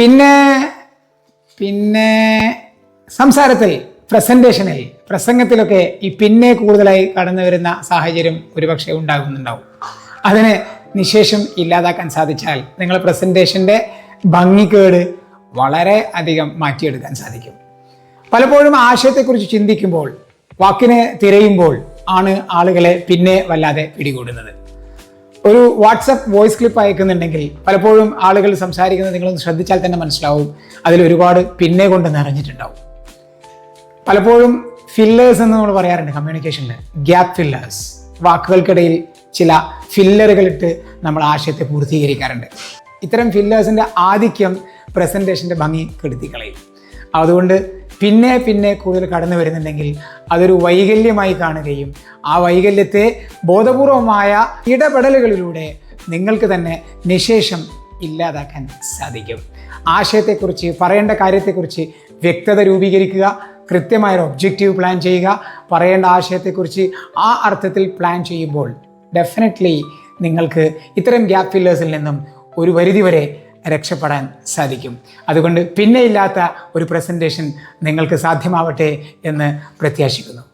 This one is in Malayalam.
പിന്നെ പിന്നെ സംസാരത്തിൽ പ്രസന്റേഷനിൽ പ്രസംഗത്തിലൊക്കെ ഈ പിന്നെ കൂടുതലായി കടന്നു വരുന്ന സാഹചര്യം ഒരുപക്ഷെ ഉണ്ടാകുന്നുണ്ടാവും. അതിന് നിശേഷം ഇല്ലാതാക്കാൻ സാധിച്ചാൽ നിങ്ങൾ പ്രസന്റേഷന്റെ ഭംഗിക്കേട് വളരെ അധികം മാറ്റിയെടുക്കാൻ സാധിക്കും. പലപ്പോഴും ആശയത്തെക്കുറിച്ച് ചിന്തിക്കുമ്പോൾ വാക്കിനെ തിരയുമ്പോൾ ആണ് ആളുകളെ പിന്നെ വല്ലാതെ പിടികൂടുന്നത്. ഒരു വാട്സപ്പ് വോയിസ് ക്ലിപ്പ് അയക്കുന്നുണ്ടെങ്കിൽ പലപ്പോഴും ആളുകൾ സംസാരിക്കുന്നത് നിങ്ങളൊന്ന് ശ്രദ്ധിച്ചാൽ തന്നെ മനസ്സിലാവും. അതിൽ ഒരുപാട് പിന്നെ കൊണ്ട് നിറഞ്ഞിട്ടുണ്ടാവും. പലപ്പോഴും ഫില്ലേഴ്സ് എന്ന് നമ്മൾ പറയാറുണ്ട് കമ്മ്യൂണിക്കേഷനിൽ ഗ്യാപ്പ് ഫില്ലേഴ്സ് വാക്കുകൾക്കിടയിൽ ചില ഫില്ലറുകളിട്ട് നമ്മൾ ആശയത്തെ പൂർത്തീകരിക്കാറുണ്ട്. ഇത്തരം ഫില്ലേഴ്സിന്റെ ആധിക്യം പ്രസന്റേഷന്റെ ഭംഗി കെടുത്തി കളയും അതുകൊണ്ട് പിന്നെ പിന്നെ കൂടുതൽ കടന്നു വരുന്നുണ്ടെങ്കിൽ അതൊരു വൈകല്യമായി കാണുകയും ആ വൈകല്യത്തെ ബോധപൂർവമായ ഇടപെടലുകളിലൂടെ നിങ്ങൾക്ക് തന്നെ നിശേഷം ഇല്ലാതാക്കാൻ സാധിക്കും. ആശയത്തെക്കുറിച്ച് പറയേണ്ട കാര്യത്തെക്കുറിച്ച് വ്യക്തത രൂപീകരിക്കുക കൃത്യമായൊരു ഒബ്ജക്റ്റീവ് പ്ലാൻ ചെയ്യുക പറയേണ്ട ആശയത്തെക്കുറിച്ച് ആ അർത്ഥത്തിൽ പ്ലാൻ ചെയ്യുമ്പോൾ ഡെഫിനറ്റ്ലി നിങ്ങൾക്ക് ഇത്തരം ഗ്യാപ് ഫില്ലേഴ്സിൽ നിന്നും ഒരു പരിധിവരെ രക്ഷപ്പെടാൻ സാധിക്കും. അതുകൊണ്ട് പിന്നെ ഇല്ലാത്ത ഒരു പ്രസന്റേഷൻ നിങ്ങൾക്ക് സാധ്യമാവട്ടെ എന്ന് പ്രത്യാശിക്കുന്നു.